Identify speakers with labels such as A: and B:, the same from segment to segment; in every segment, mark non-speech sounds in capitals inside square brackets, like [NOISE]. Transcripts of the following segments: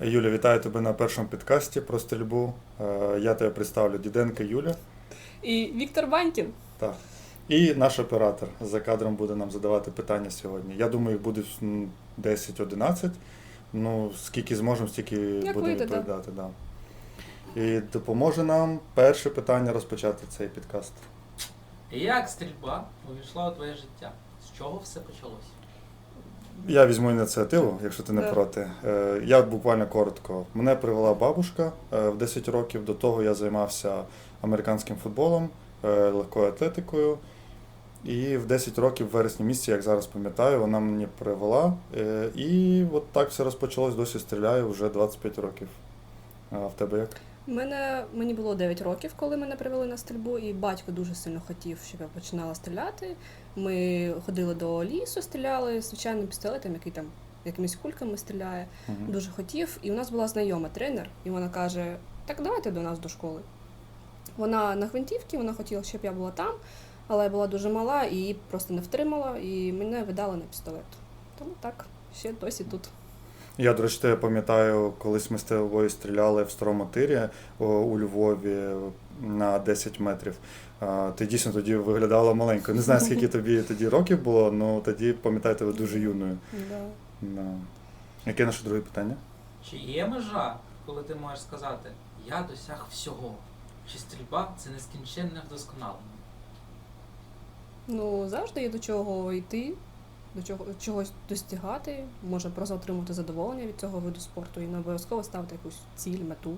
A: Юля, вітаю тебе на першому підкасті про стрільбу. Е, Я тебе представлю Діденко Юля.
B: І Віктор Ванькін.
A: Так. І наш оператор за кадром буде нам задавати питання сьогодні. Я думаю, їх буде 10-11. Ну, скільки зможемо, стільки будемо
B: вийде,
A: відповідати. Да. І допоможе нам перше питання розпочати цей підкаст.
C: Як стрільба увійшла у твоє життя? З чого все почалось?
A: Я візьму ініціативу, якщо ти не
B: Да.
A: проти. Е, Я буквально коротко. Мене привела бабушка е, в 10 років. До того я займався американським футболом, е, легкою атлетикою. І в 10 років, в вересні місяці, як зараз пам'ятаю, вона мені привела. І от так все розпочалось, досі стріляю вже 25 років. А в тебе як?
B: Мене, мені було 9 років, коли мене привели на стрільбу, і батько дуже сильно хотів, щоб я починала стріляти. Ми ходили до лісу, стріляли звичайним пістолетом, який там якимись кульками стріляє.
A: Мгм.
B: Дуже хотів. І у нас була знайома тренер, і вона каже: Так давайте до нас до школи. Вона на гвинтівці, вона хотіла, щоб я була там, але я була дуже мала і її просто не втримала, і мене видали на пістолет. Тому так, ще досі тут.
A: Я, до речі, пам'ятаю, колись ми з тобою стріляли в старому тирі у Львові на 10 метрів. Ти дійсно тоді виглядала маленькою. Не знаю, скільки тобі [LAUGHS] тоді років було, але тоді пам'ятаю тебе дуже юною.
B: Да.
A: Да. Яке наше друге питання?
C: Чи є межа, коли ти можеш сказати Я досяг всього? Чи стрільба це нескінченне вдосконалення?
B: Ну, завжди є до чого йти, до чого чогось достигати, може просто отримати задоволення від цього виду спорту і не обов'язково ставити якусь ціль, мету.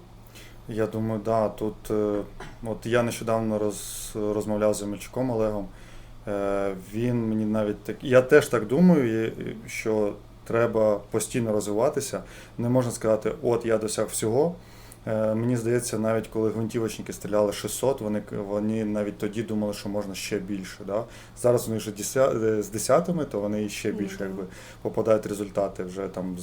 A: Я думаю, да, тут е, от я нещодавно роз, розмовляв з Мельчуком Олегом. Е, він мені навіть так. Я теж так думаю, що треба постійно розвиватися. Не можна сказати, от я досяг всього. Е, Мені здається, навіть коли гвинтівочники стріляли 600, вони, вони навіть тоді думали, що можна ще більше. Да? Зараз вони вже деся- е, з десятими, то вони ще
B: Ну,
A: більше якби, попадають результати. Вже там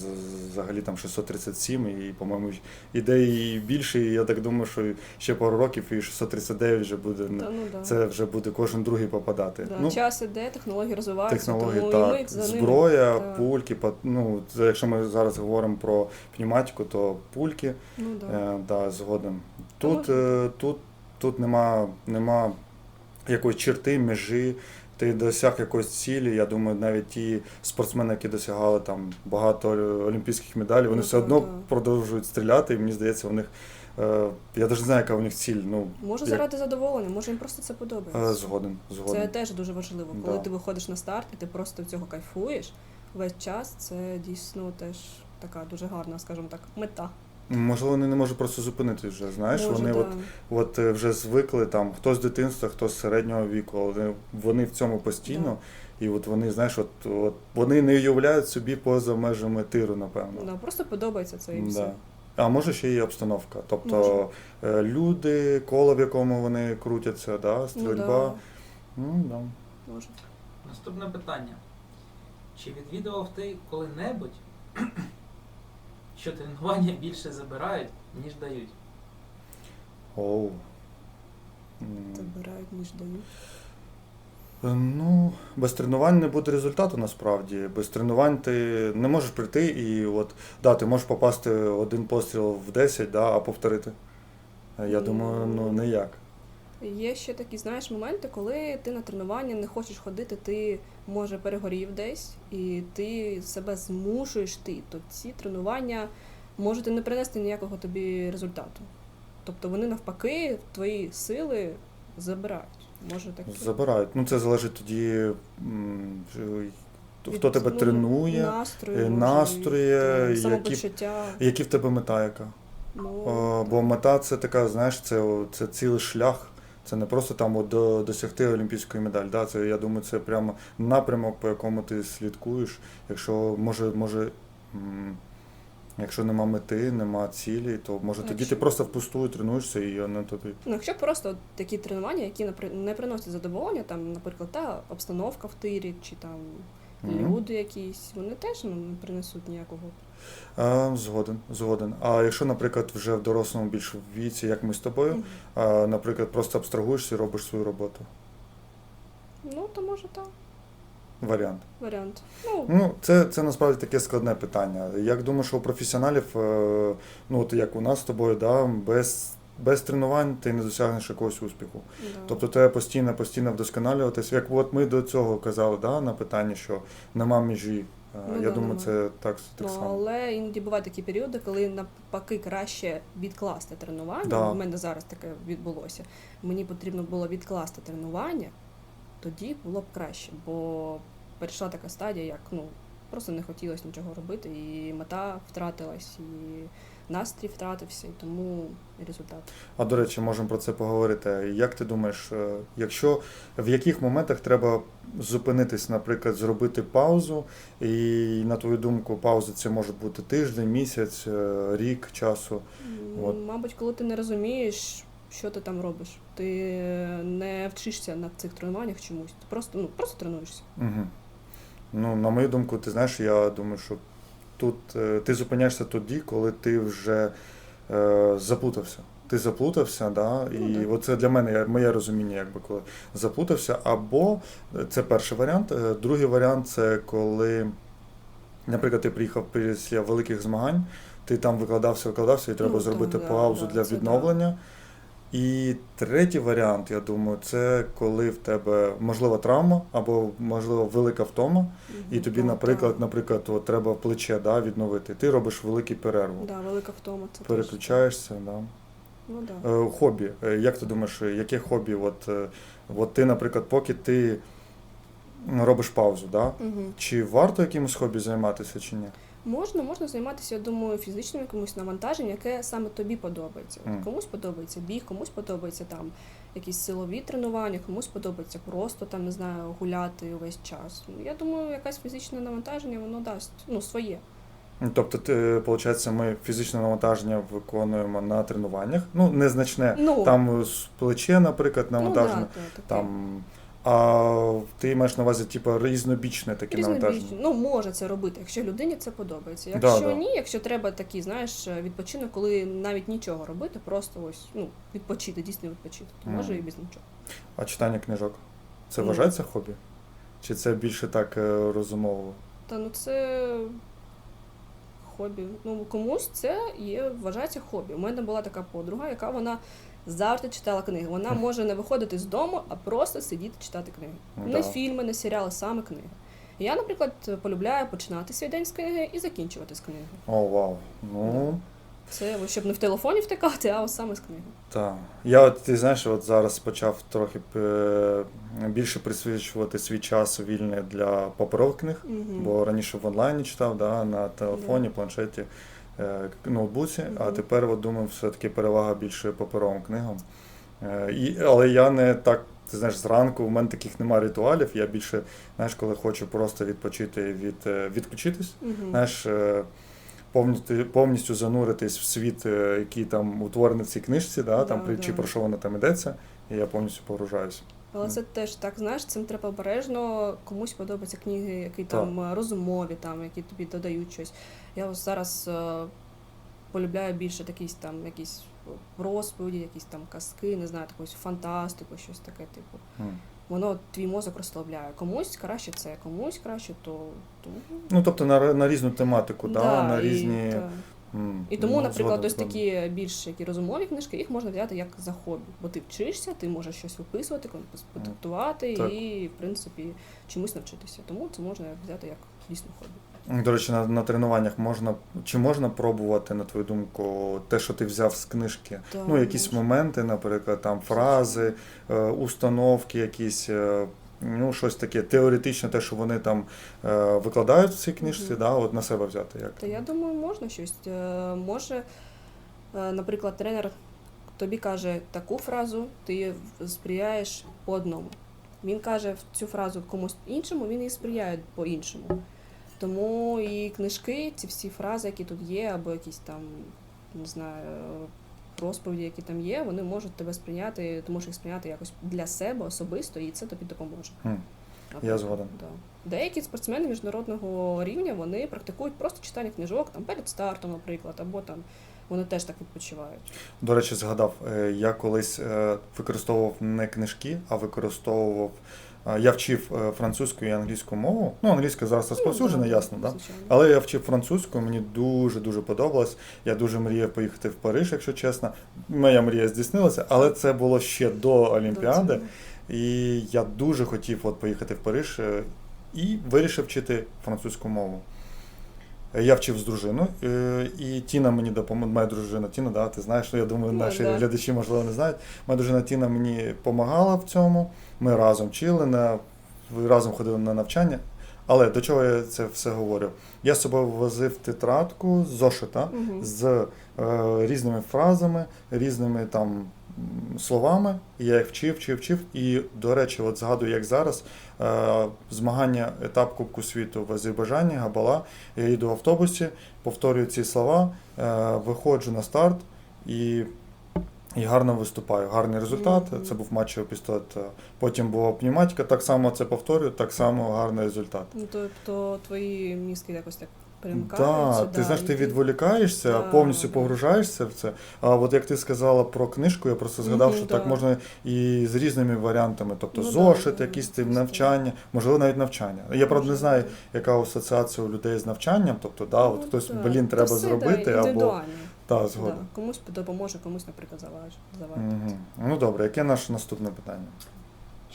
A: взагалі там 637 і, по-моєму, ідей більше. І я так думаю, що ще пару років і 639 вже буде.
B: Та, ну, да.
A: Це вже буде кожен другий попадати.
B: Да.
A: Ну,
B: Час іде, технології розвиваються,
A: технології,
B: тому
A: так,
B: і ми за ними.
A: зброя,
B: Так.
A: пульки, ну, якщо ми зараз говоримо про пневматику, то пульки.
B: Ну, да.
A: Е, да, згоден. Тут, е, тут, тут нема, нема якоїсь черти, межі. Ти досяг якоїсь цілі. Я думаю, навіть ті спортсмени, які досягали там багато олімпійських медалей, вони
B: Ну,
A: все одно продовжують стріляти, і мені здається, у них. е, Я навіть не знаю, яка у них ціль. Ну,
B: Може
A: як-
B: заради задоволення, може їм просто це
A: е,
B: подобається.
A: згоден. згоден.
B: Це теж дуже важливо. Коли
A: Да.
B: ти виходиш на старт і ти просто від цього кайфуєш весь час, це дійсно теж така дуже гарна, скажімо так, мета.
A: Можливо, вони не можуть просто зупинитись вже. Знаєш,
B: Може,
A: вони
B: да.
A: от, от е, вже звикли там, хто з дитинства, хто з середнього віку, але вони в цьому постійно. І от вони, знаєш, от, от вони не уявляють собі поза межами тиру, напевно.
B: Да, просто подобається це і все.
A: Да. А може ще і обстановка. Тобто
B: Може.
A: е, люди, коло в якому вони крутяться, да,
B: Ну,
A: стрільба. Ну, да.
B: да, може.
C: Наступне питання. Чи відвідував ти коли-небудь, що тренування більше забирають, ніж дають?
A: Оу.
B: Забирають, ніж дають.
A: Е, Ну, без тренувань не буде результату насправді. Без тренувань ти не можеш прийти і от, да, ти можеш попасти один постріл в 10, да, а повторити. Е, Я
B: Ну.
A: думаю, ну ніяк.
B: Є ще такі, знаєш, моменти, коли ти на тренування не хочеш ходити, ти може перегорів десь, і ти себе змушуєш ти. То ці тренування можуть не принести ніякого тобі результату. Тобто вони навпаки твої сили забирають. Може таке.
A: Забирають. Ну, це залежить тоді, хто
B: Від,
A: тебе
B: ну,
A: тренує,
B: настрою, може,
A: настрої, які- які в тебе мета яка.
B: Ну,
A: О, бо мета це така, знаєш, це, це цілий шлях. Це не просто там от, до, досягти олімпійської медалі. Да? Це, я думаю, це прямо напрямок, по якому ти слідкуєш. Якщо може, може, якщо нема мети, нема цілі, то може тоді
B: Якщо-
A: ти просто впустую тренуєшся і не тобі.
B: Ну, якщо просто такі тренування, які не приносять задоволення, там, наприклад, та обстановка в тирі, чи там. Люди якісь, вони теж ну, не принесуть ніякого.
A: А, згоден, згоден. А якщо, наприклад, вже в дорослому більш віці, як ми з тобою,
B: Мгм.
A: а, наприклад, просто абстрагуєшся і робиш свою роботу.
B: Ну, то може так.
A: варіант?
B: Варіант. Ну,
A: Ну, це, це насправді таке складне питання. Як думаю, що у професіоналів, е, ну от як у нас з тобою, да, без, без тренувань ти не досягнеш якогось успіху.
B: да.
A: Тобто треба постійно, постійно вдосконалюватись. Як от ми до цього казали, да, на питанні, що нема межі. Е,
B: Ну
A: Я
B: да,
A: думаю, це так, так
B: Ну,
A: само.
B: але іноді бувають такі періоди, коли навпаки краще відкласти тренування.
A: Да.
B: У мене зараз таке відбулося. Мені потрібно було відкласти тренування, тоді було б краще, бо перейшла така стадія, як ну просто не хотілося нічого робити, і мета втратилась, і настрій втратився, і тому і результат.
A: А до речі, можемо про це поговорити. Як ти думаєш, е, якщо в яких моментах треба зупинитись, наприклад, зробити паузу, і на твою думку, пауза це може бути тиждень, місяць, е, рік часу. От.
B: Мабуть, коли ти не розумієш, що ти там робиш, ти не вчишся на цих тренуваннях чомусь. Ти просто ну просто тренуєшся.
A: Угу. Ну, на мою думку, ти знаєш, я думаю, що тут е, ти зупиняєшся тоді, коли ти вже е, заплутався. Ти заплутався, да, і
B: Ну,
A: оце для мене моє розуміння, якби коли заплутався. Або е, це перший варіант. Е, Другий варіант це коли, наприклад, ти приїхав після великих змагань, ти там викладався, викладався, і треба
B: Ну,
A: зробити
B: так,
A: паузу
B: да,
A: для
B: це да.
A: І третій варіант, я думаю, це коли в тебе можлива травма або можливо велика втома, і тобі, наприклад, наприклад, от, треба плече да, відновити. Ти робиш велику перерву,
B: да, велика втома. Це
A: переключаєшся. Да.
B: Ну да.
A: Е, хобі. Е, Як ти думаєш, яке хобі? От, е, от ти, наприклад, поки ти робиш паузу, да?
B: Угу.
A: чи варто якимось хобі займатися, чи ні?
B: Можна, можна займатися, я думаю, фізичним якимось навантаженням, яке саме тобі подобається. От Комусь подобається біг, комусь подобається там якісь силові тренування, комусь подобається просто там, не знаю, гуляти увесь час. Ну, Я думаю, якесь фізичне навантаження воно дасть ну, своє.
A: Ну, Тобто, ти, виходить, ми фізичне навантаження виконуємо на тренуваннях. Ну, незначне.
B: Ну,
A: Там е, плече, наприклад, навантаження.
B: Ну, да,
A: там, а ти маєш на увазі, типу, різнобічне таке навантаження.
B: Ну, може це робити, якщо людині це подобається. Якщо
A: да.
B: ні, якщо треба такий, знаєш, відпочинок, коли навіть нічого робити, просто ось ну, відпочити, дійсно відпочити, то
A: Мгм.
B: може і без нічого.
A: А читання книжок? Це
B: Ну.
A: вважається хобі? Чи це більше так е, розумово?
B: Та ну це хобі. Ну комусь це є, вважається хобі. У мене була така подруга, яка вона завжди читала книги. Вона [LAUGHS] може не виходити з дому, а просто сидіти читати книги.
A: Ну,
B: Не фільми, не серіали, саме книги. Я, наприклад, полюбляю починати свій день з книги і закінчувати з книги.
A: О, вау. Ну,
B: Це щоб не в телефоні втикати, а ось саме з книги.
A: так. Я от, ти знаєш, от зараз почав трохи е, більше присвячувати свій час вільний для паперових книг,
B: Угу.
A: бо раніше в онлайні читав, да, на телефоні, планшеті, е, ноутбуці, а тепер от, думаю, все-таки перевага більше паперовим книгам. Е, і, але я не так, ти знаєш, зранку у мене таких немає ритуалів. Я більше, знаєш, коли хочу просто відпочити від е, відключитись,
B: Угу.
A: знаєш, е, повністю, повністю зануритись в світ, е, який там утворений в цій книжці, да, там, при-
B: да.
A: чи про що вона там йдеться, і я повністю погружаюся.
B: Але це теж так, знаєш, цим треба обережно. Комусь подобаються книги, які там е, розумові, там, які тобі додають щось. Я ось зараз е, полюбляю більше якісь там якісь розповіді, якісь там казки, не знаю, якусь фантастику, щось таке, типу.
A: М.
B: Воно твій мозок розслабляє. Комусь краще це, комусь краще то. то
A: Ну, тобто на, на різну тематику, да, на
B: і,
A: різні.
B: та. І тому,
A: ну,
B: наприклад, ось такі більш які розумові книжки, їх можна взяти як за хобі, бо ти вчишся, ти можеш щось виписувати, конспектувати і, в принципі, чомусь навчитися. Тому це можна взяти як дійсно хобі.
A: До речі, на, на тренуваннях можна чи можна пробувати, на твою думку, те, що ти взяв з книжки?
B: Так,
A: ну, якісь
B: можна.
A: моменти, наприклад, там фрази, е, установки, якісь. Ну, щось таке теоретичне, те, що вони там е, викладають в цій книжці,
B: Мгм.
A: да, от на себе взяти. Як?
B: Та я думаю, можна щось. Е, Може, е, наприклад, тренер тобі каже таку фразу, ти сприяєш по одному. Він каже цю фразу комусь іншому, він її сприяє по-іншому. Тому і книжки, ці всі фрази, які тут є, або якісь там, не знаю, розповіді, які там є, вони можуть тебе сприйняти, ти можеш їх сприйняти якось для себе особисто, і це тобі допоможе.
A: Хм.
B: Наприклад,
A: згоден.
B: Да. Деякі спортсмени міжнародного рівня вони практикують просто читання книжок там перед стартом, наприклад, або там вони теж так відпочивають.
A: До речі, згадав, е, я колись е, використовував не книжки, а використовував Я вчив е, французьку і англійську мову. Ну, англійська зараз розповсюджена,
B: Ну,
A: ясно, да? Але я вчив французьку, мені дуже-дуже подобалось. Я дуже мріяв поїхати в Париж, якщо чесно. Моя мрія здійснилася, але це було ще до Олімпіади. І я дуже хотів от поїхати в Париж е, і вирішив вчити французьку мову. Я вчив з дружиною, е, і Тіна мені допомогла. Моя дружина Тіна, да, ти знаєш, ну, я думаю,
B: Ну,
A: наші
B: да.
A: глядачі, можливо, не знають. Моя дружина Тіна мені допомагала в цьому. Ми разом вчили, на, разом ходили на навчання. Але до чого я це все говорю? Я з собою возив тетрадку з зошита
B: Мгм.
A: з е, різними фразами, різними там словами. Я їх вчив, вчив, вчив. І, до речі, от згадую, як зараз е, змагання етап Кубку світу в Азербайджані, Габала. Я їду в автобусі, повторюю ці слова, е, виходжу на старт і. І гарно виступаю. Гарний результат. Це був матчевий пістолет. Потім була пневматика. Так само це повторюю, так само гарний результат.
B: Ну, тобто твої мізки якось так
A: Так,
B: перемикаються.
A: ти знаєш, ти відволікаєшся,
B: Да,
A: повністю
B: да.
A: погружаєшся в це. А от як ти сказала про книжку, я просто згадав,
B: Мгм,
A: що
B: да.
A: так можна і з різними варіантами, тобто
B: Ну
A: зошит,
B: да,
A: якісь
B: звісно.
A: навчання, можливо, навіть навчання. Я правда не знаю, яка асоціація у людей з навчанням, тобто, да, от
B: Ну,
A: хтось,
B: да.
A: блін, треба
B: все,
A: зробити,
B: да,
A: або та
B: Да. Комусь допоможе, комусь, наприклад, заваж-
A: Угу. Ну добре, яке наше наступне питання?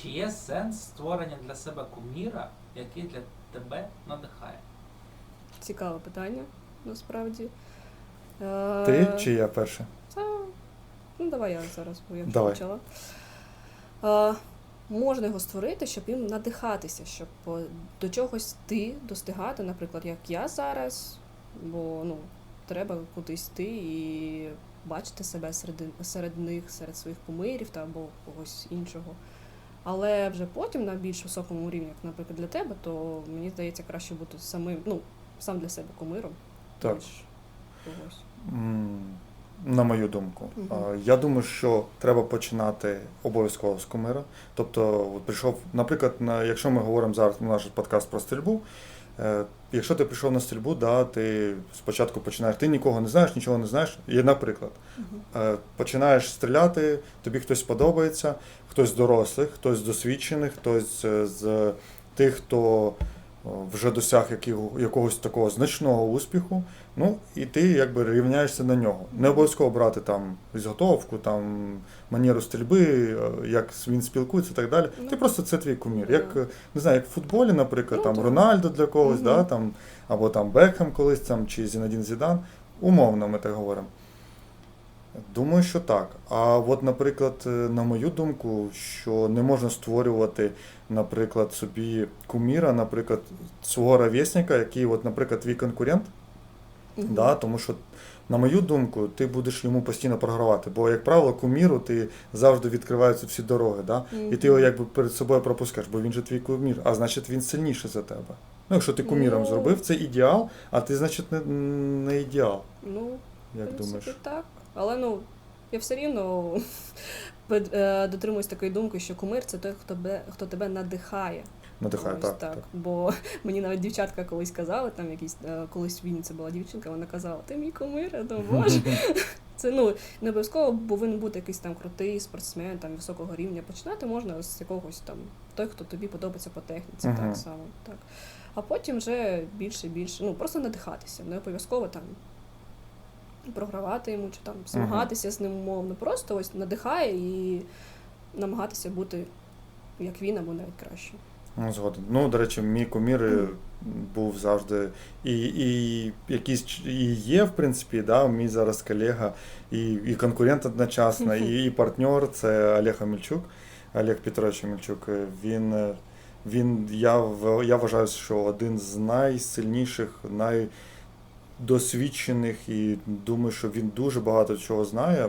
C: Чи є сенс створення для себе куміра, який для тебе надихає?
B: Цікаве питання, насправді. Е,
A: Ти чи я перше?
B: Це... Ну, давай я зараз, бо я вже
A: Давай.
B: почала. Е, можна його створити, щоб їм надихатися, щоб е, до чогось ти достигати, наприклад, як я зараз, бо ну, треба кудись йти і бачити себе серед, серед них, серед своїх кумирів та або когось іншого. Але вже потім на більш високому рівні, як, наприклад, для тебе, то мені здається краще бути самим, ну, сам для себе кумиром,
A: Так.
B: ніж когось.
A: На мою думку. А, я думаю, що треба починати обов'язково з кумира. Тобто, от прийшов, наприклад, на, якщо ми говоримо зараз на наш подкаст про стрільбу, е, якщо ти прийшов на стрільбу, да, ти спочатку починаєш, ти нікого не знаєш, нічого не знаєш. І, наприклад, е, починаєш стріляти, тобі хтось подобається, хтось з дорослих, хтось з досвідчених, хтось е, з тих, хто вже досяг якогось такого значного успіху. Ну і ти якби рівняєшся на нього. Не обов'язково брати там підготовку, там манеру стрільби, е, як він спілкується і так далі.
B: Ну,
A: Ти просто це твій кумір.
B: да.
A: Як не знаю, як в футболі, наприклад,
B: Ну,
A: там. Рональдо для когось,
B: Мгм.
A: да, там, або там Бекхем колись там, чи Зінедін Зідан. Умовно ми так говоримо. Думаю, що так. А от, наприклад, е, на мою думку, що не можна створювати, наприклад, собі куміра, наприклад, свого ровесника, який, от, наприклад, твій конкурент,
B: Мгм.
A: да, тому що, на мою думку, ти будеш йому постійно програвати. Бо, як правило, куміру ти завжди відкриваються всі дороги. Да? І ти його якби перед собою пропускаєш, бо він же твій кумір, а значить він сильніший за тебе. Ну, якщо ти куміром
B: Ну.
A: зробив, це ідеал, а ти, значить, не, не ідеал.
B: Ну,
A: Як
B: в принципі,
A: думаєш?
B: так. Але ну, я все рівно [LAUGHS] е, дотримуюсь такої думки, що кумир це той, хто тебе, хто тебе надихає.
A: Надихає,
B: Ось
A: так, так.
B: Бо [LAUGHS] мені навіть дівчатка колись казали, там якісь е, колись в Вінниці була дівчинка, вона казала, ти мій кумир, я думаю, боже. [LAUGHS] Це ну не обов'язково повинен бути якийсь там крутий спортсмен, там високого рівня. Починати можна з якогось там той, хто тобі подобається по техніці,
A: Мгм.
B: так само. Так. А потім вже більше і більше, ну просто надихатися, не обов'язково там програвати йому чи там змагатися з ним умовно. Просто ось надихає і намагатися бути як він або навіть краще.
A: Ну, згоден. Ну, до речі, мій кумір е, був завжди і, і якийсь і є, в принципі, да, мій зараз колега, і, і конкурент одночасно, і, і партнер це Олег Амельчук, Олег Петрович Амельчук. Він, він я, я вважаю, що один з найсильніших, найдосвідчених, і думаю, що він дуже багато чого знає.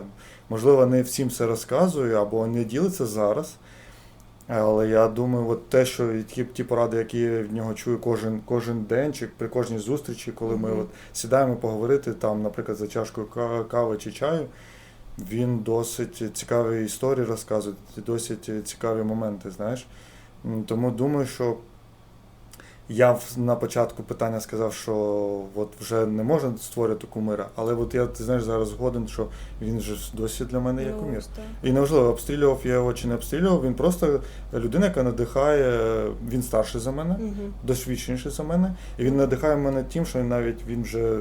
A: Можливо, не всім все розказує або не ділиться зараз. Але я думаю, от те, що ті, ті поради, які я від нього чую кожен, кожен день, чи при кожній зустрічі, коли ми
B: Мгм.
A: от сідаємо поговорити, там, наприклад, за чашкою кави чи чаю, він досить цікаві історії розказує, досить цікаві моменти, знаєш. Тому думаю, що я на початку питання сказав, що от вже не можна створювати кумира, але от я ти знаєш зараз згоден, що він же досі для мене є
B: Ну,
A: кумір. І неважливо, обстрілював я його чи не обстрілював, він просто людина, яка надихає, він старший за мене,
B: Мгм.
A: досвідченіший за мене. І він надихає мене тим, що навіть він вже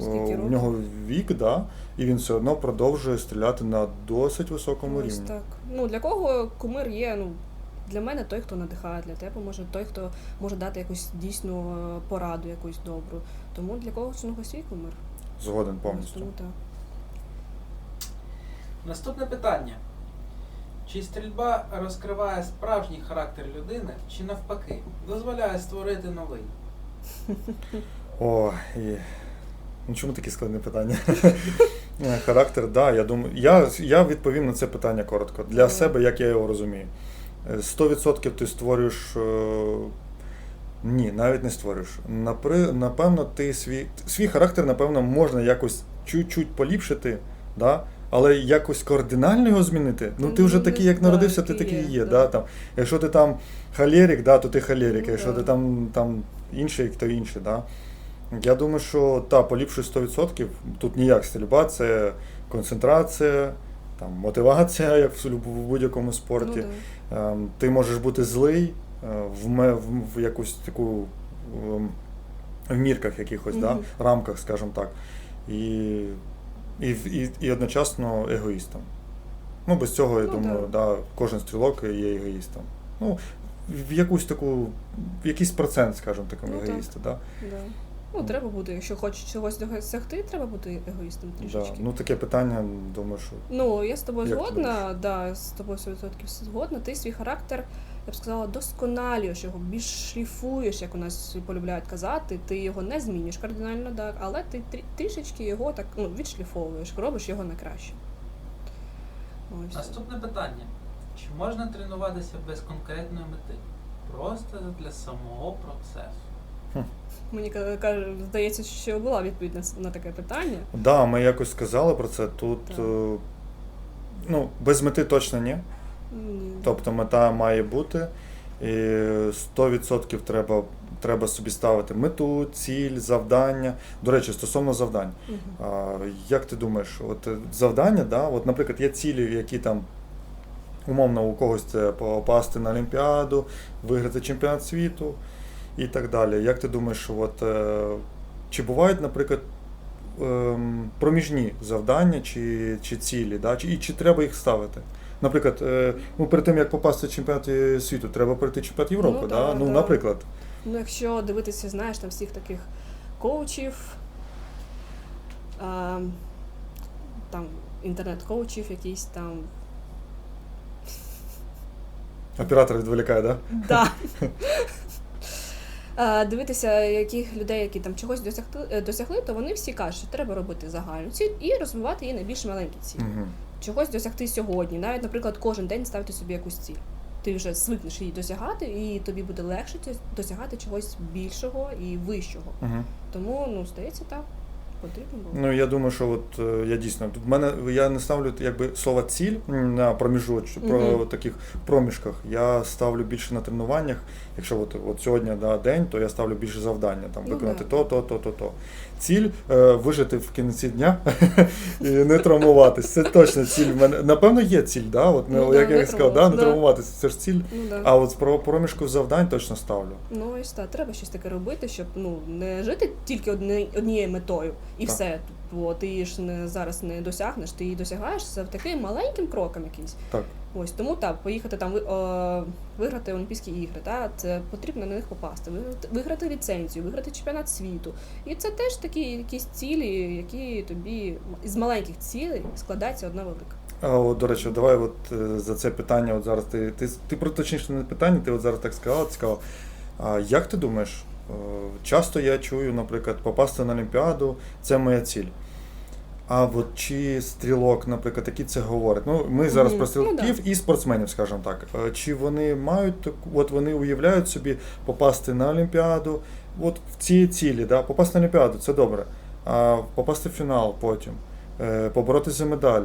B: Скільки
A: в нього вік, да, і він все одно продовжує стріляти на досить високому
B: Ось
A: рівні.
B: так. Ну для кого кумир є, ну. Для мене той, хто надихає, для тебе може той, хто може дати якусь дійсну е, пораду, якусь добру. Тому для кожного свій кумир.
A: Згоден повністю.
B: Тому так.
C: Наступне питання. Чи стрільба розкриває справжній характер людини, чи навпаки, дозволяє створити новий? [LAUGHS]
A: О, і... Ну чому такі складні питання? [LAUGHS] Характер, да, я думаю. Я, я відповім на це питання коротко. Для себе, як я його розумію. Е, 100% ти створюєш. е, Ні, навіть не створюєш. Напевно, ти свій, свій характер, напевно, можна якось чуть-чуть поліпшити, да? але якось кардинально його змінити. Ну, ти вже
B: Ну,
A: такий, як народився, ти такий
B: є, да.
A: Там. Якщо ти там холерик, да, то ти холерик.
B: Ну,
A: Якщо ти там, там інший, то інший. Да? Я думаю, що та, поліпшує 100%. Тут ніяк стрільба, це концентрація, там, мотивація, як в в будь-якому спорті.
B: Ну, да.
A: Ем, Ти можеш бути злий е, в, в, в якусь таку ем, в мірках якихось, да? Рамках, скажімо так. І, і, і, і одночасно егоїстом. Ну, без цього, я
B: Ну,
A: думаю, да. кожен стрілок є егоїстом. Ну, в якусь таку, в якийсь процент, скажімо
B: Ну, так.
A: егоїста. Да?
B: Да. Ну, треба бути, якщо хочеш чогось досягти, треба бути егоїстом
A: Да. Ну, таке питання, думаю, що.
B: Ну, я з тобою
A: Як ти
B: згодна, да, з тобою 100% згодна. Ти свій характер, я б сказала, досконалюєш його, більш шліфуєш, як у нас полюбляють казати. Ти його не змінюєш кардинально, так, але ти трі- трішечки його так ну, відшліфовуєш, робиш його на краще. Ось.
C: Наступне питання. Чи можна тренуватися без конкретної мети? Просто для самого процесу.
B: Мені каже, здається, що була відповідь на, на таке питання.
A: Да, ми якось сказали про це. Тут
B: Так.
A: е, ну, без мети точно ні.
B: Ні.
A: Тобто мета має бути. І 100% треба, треба собі ставити мету, ціль, завдання. До речі, стосовно завдань.
B: Мгм.
A: А, як ти думаєш, от е, завдання, да, от, наприклад, є цілі, які там умовно у когось це попасти на Олімпіаду, виграти чемпіонат світу і так далі. Як ти думаєш, от, е, чи бувають, наприклад, ем, проміжні завдання чи, чи цілі, да, чи, і чи треба їх ставити? Наприклад, е, ну, перед тим як попасти в чемпіонат світу, треба пройти чемпіонат Європи,
B: Ну,
A: да?
B: да,
A: ну,
B: да.
A: наприклад.
B: Ну, якщо дивитися, знаєш, там всіх таких коучів, а, там інтернет-коучів якісь там.
A: Оператор відволікає, да?
B: Да. [LAUGHS] А, Дивитися, яких людей, які там чогось досягли, е, досягли, то вони всі кажуть, що треба робити загальну ціль і розвивати її на більш маленькі цілі.
A: Угу.
B: Чогось досягти сьогодні. Навіть, наприклад, кожен день ставити собі якусь ціль. Ти вже звикнеш її досягати, і тобі буде легше досягати чогось більшого і вищого.
A: Угу.
B: Тому, ну, здається, так. Потрібно було.
A: Ну я думаю, що от е, я дійсно тут в мене я не ставлю якби слово ціль на проміжуч, про
B: Мгм.
A: таких проміжках. Я ставлю більше на тренуваннях. Якщо от, от сьогодні да, день, то я ставлю більше завдання, там
B: Ну,
A: виконати
B: да.
A: то, то, то, то, то. Ціль е, вижити в кінці дня [LAUGHS] і не травмуватись. Це точно ціль. В мене напевно є ціль, да? От,
B: Ну,
A: ну,
B: да,
A: як я
B: не
A: сказав, да, не
B: да.
A: травмуватись. Це ж ціль.
B: Ну, да.
A: А от про проміжку завдань точно ставлю.
B: Ну ось так, треба щось таке робити, щоб ну не жити тільки одні, однією метою і
A: Так.
B: все. Бо ти ж не зараз не досягнеш, ти її досягаєш таким маленьким кроком якийсь.
A: Так.
B: Ось тому так, поїхати там е, виграти Олімпійські ігри, та це потрібно на них попасти, виграти, виграти ліцензію, виграти чемпіонат світу. І це теж такі якісь цілі, які тобі з маленьких цілей складається одна велика.
A: А, от, до речі, давай от е, за це питання. От зараз ти, ти, ти про точніше не питання, ти от зараз так сказала, цікаво. А як ти думаєш? Е, Часто я чую, наприклад, попасти на Олімпіаду це моя ціль. А от чи стрілок, наприклад, які це говорять? Ну, ми зараз
B: Мгм.
A: про
B: Ну,
A: стрілків і спортсменів, скажімо так. Е, Чи вони мають таку- от вони уявляють собі попасти на Олімпіаду, от в ці цілі, да? попасти на Олімпіаду це добре. А попасти в фінал потім, е, поборотися за медаль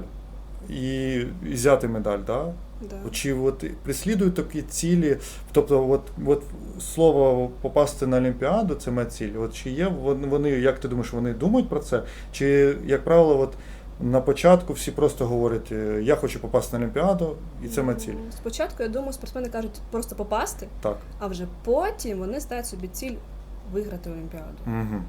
A: і, і взяти медаль, да?
B: Да.
A: Чи от прислідують такі цілі, тобто, от, от слово попасти на Олімпіаду це моя ціль. От чи є вони, як ти думаєш, вони думають про це? Чи, як правило, от на початку всі просто говорять, е, я хочу попасти на Олімпіаду, і це моя ціль.
B: Ну, Спочатку, я думаю, спортсмени кажуть просто попасти,
A: Так.
B: а вже потім вони ставлять собі ціль виграти Олімпіаду.
A: Угу.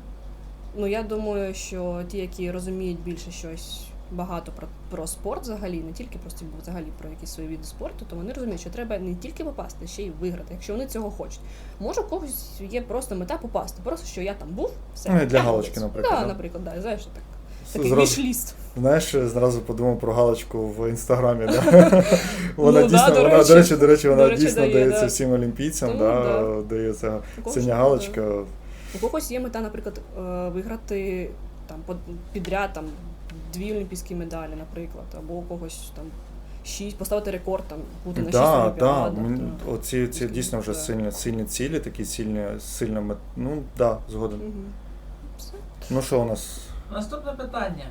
B: Ну я думаю, що ті, які розуміють більше щось багато про, про спорт взагалі, не тільки про стільбу, взагалі про якісь свої види спорту, то вони розуміють, що треба не тільки попасти, ще й виграти, якщо вони цього хочуть. Може, у когось є просто мета попасти, просто що я там був, все.
A: Ну, і для
B: я
A: галочки, наприклад,
B: Да,
A: да?
B: наприклад, да, знаєш, так. Такий
A: Зразу, знаєш, зразу подумав про галочку в інстаграмі. Да? [LAUGHS] Вона
B: Ну, да,
A: дійсно,
B: до
A: вона,
B: речі.
A: до речі, до речі, вона
B: До речі,
A: дійсно
B: дає,
A: дається
B: да.
A: всім олімпійцям,
B: Ну,
A: да,
B: да.
A: дається синя галочка.
B: У когось є мета, наприклад, е, виграти там підряд там дві олімпійські медалі, наприклад, або у когось там шість, поставити рекорд там, бути на шість
A: Да, да.
B: да.
A: Оці ці дійсно вже сильні, сильні цілі, такі сильні, сильно мет... Ну, да, згоден.
B: Все.
A: Ну що у нас?
C: Наступне питання.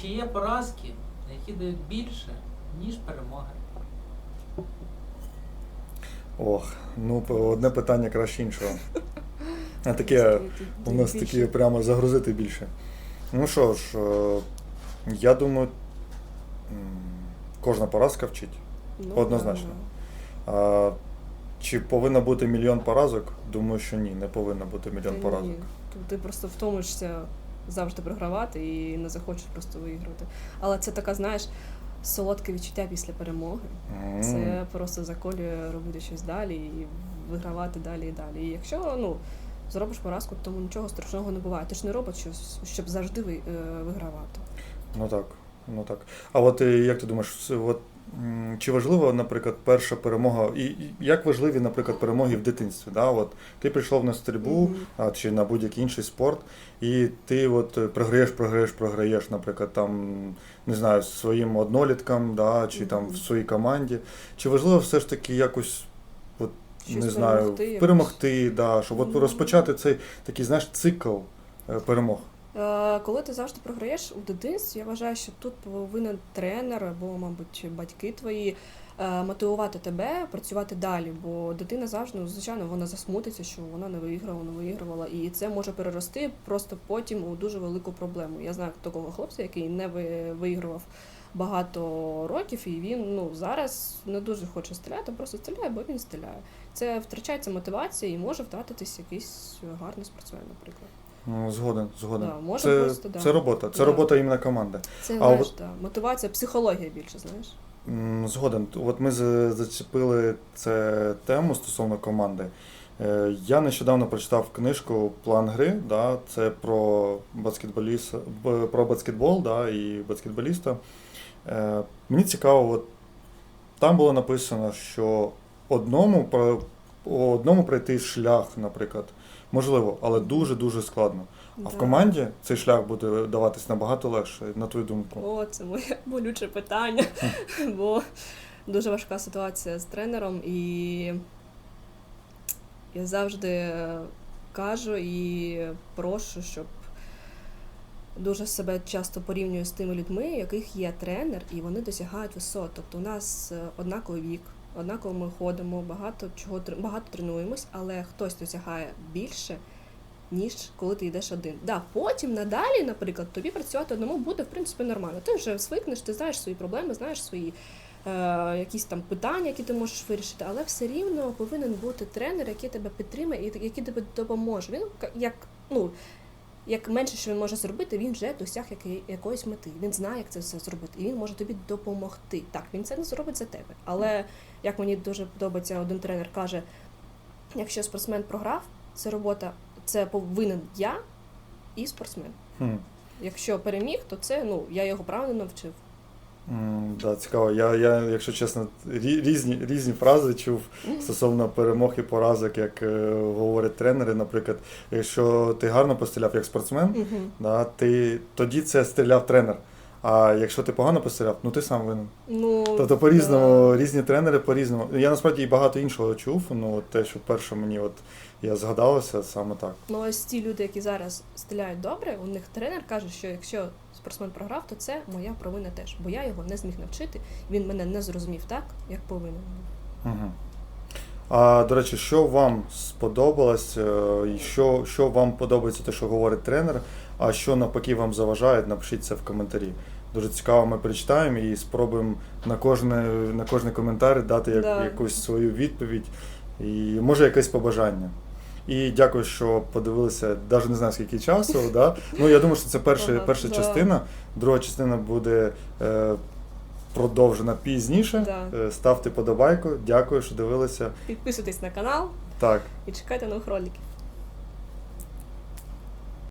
C: Чи є поразки, які дають більше, ніж перемоги?
A: Ох, ну одне питання краще іншого. [LAUGHS] А таке у нас такі прямо загрузити більше. Ну що ж, е, я думаю, кожна поразка вчить.
B: Ну,
A: однозначно.
B: да,
A: А, чи повинно бути мільйон поразок? Думаю, що ні, не повинно бути мільйон
B: Та
A: поразок.
B: ні. Ти просто втомишся завжди програвати і не захочеш просто виграти. Але це така, знаєш, солодке відчуття після перемоги.
A: М,
B: Це просто заколює робити щось далі і вигравати далі і далі. І якщо ну, зробиш поразку, то нічого страшного не буває. Ти ж не робот, щось, щоб завжди е, вигравати.
A: Ну так, ну так. А от е, як ти думаєш, от, чи важливо, наприклад, перша перемога, і, як важливі, наприклад, перемоги в дитинстві? Да? От, ти прийшов на стрільбу
B: Мгм.
A: а, чи на будь-який інший спорт, і ти от е, програєш, програєш, програєш, наприклад, там, не знаю, своїм одноліткам, да, чи там в своїй команді. Чи важливо все ж таки якось,
B: Щось
A: не знаю,
B: перемогти
A: перемогти, да, щоб от розпочати цей такий, знаєш, цикл е, перемог?
B: Е, Коли ти завжди програєш у дитинстві, я вважаю, що тут повинен тренер або, мабуть, батьки твої е, мотивувати тебе працювати далі, бо дитина завжди, ну, звичайно, вона засмутиться, що вона не виграла, не вигравала, і це може перерости просто потім у дуже велику проблему. Я знаю такого хлопця, який не виігрував багато років, і він ну зараз не дуже хоче стріляти, просто стріляє, бо він стріляє. Це втрачається мотивація і може втратитись якийсь гарний спортсмен, наприклад.
A: Ну, згоден, згоден.
B: Да, може
A: це,
B: просто, да.
A: це робота, це
B: Да.
A: робота іменно команди.
B: Це
A: А
B: знаєш,
A: от-
B: да, мотивація, психологія більше, знаєш.
A: Згоден. От ми за- зачепили це тему стосовно команди. Е, Я нещодавно прочитав книжку План гри. Да, це про баскетболіст, про баскетбол да, і баскетболіста. Е, Мені цікаво, от там було написано, що одному про- одному пройти шлях, наприклад, можливо, але дуже-дуже складно. А в команді цей шлях буде даватись набагато легше, на твою думку.
B: О, це моє [LAUGHS] болюче питання, бо дуже важка ситуація з тренером, і я завжди кажу і прошу, щоб дуже себе часто порівнюю з тими людьми, яких є тренер, і вони досягають висот. Тобто у нас е, однаковий вік, однаково ми ходимо, багато чого багато тренуємось, але хтось досягає більше. Ніж коли ти йдеш один. Да, потім надалі, наприклад, тобі працювати одному буде в принципі нормально. Ти вже звикнеш, ти знаєш свої проблеми, знаєш свої е, якісь там питання, які ти можеш вирішити, але все рівно повинен бути тренер, який тебе підтримає і який тобі допоможе. Він як ну. Як менше, що він може зробити, він вже досяг якої- якоїсь мети. Він знає, як це все зробити, і він може тобі допомогти. Так, він це не зробить за тебе. Але як мені дуже подобається, один тренер каже: якщо спортсмен програв, це робота, це повинен я і спортсмен.
A: Хм.
B: Якщо переміг, то це ну я його правильно навчив.
A: М, Да, цікаво. Я, я, якщо чесно, різні, різні фрази чув стосовно перемог і поразок, як е, говорять тренери. Наприклад, якщо ти гарно постріляв як спортсмен,
B: Угу.
A: да, ти, тоді це стріляв тренер. А якщо ти погано постріляв, ну ти сам винен.
B: Ну
A: Тобто по-різному, різні тренери по-різному. Я насправді і багато іншого чув. Ну, те, що перше мені от я згадалося саме так.
B: Ну ось ті люди, які зараз стріляють добре, у них тренер каже, що якщо спортсмен програв, то це моя провина теж, бо я його не зміг навчити. Він мене не зрозумів так, як повинен.
A: Угу. А до речі, що вам сподобалось, е, і що, що вам подобається те, що говорить тренер, а що навпаки вам заважає, напишіть це в коментарі. Дуже цікаво, ми прочитаємо і спробуємо на кожне, на кожний коментар дати як,
B: Да.
A: якусь свою відповідь і може якесь побажання. І дякую, що подивилися, навіть не знаю скільки часу. [LAUGHS] да? Ну я думаю, що це перша,
B: Ага,
A: перша
B: да.
A: частина. Друга частина буде е, продовжена пізніше.
B: Да.
A: Е, Ставте подобайку. Дякую, що дивилися.
B: Підписуйтесь на канал
A: Так.
B: і чекайте нових роликів.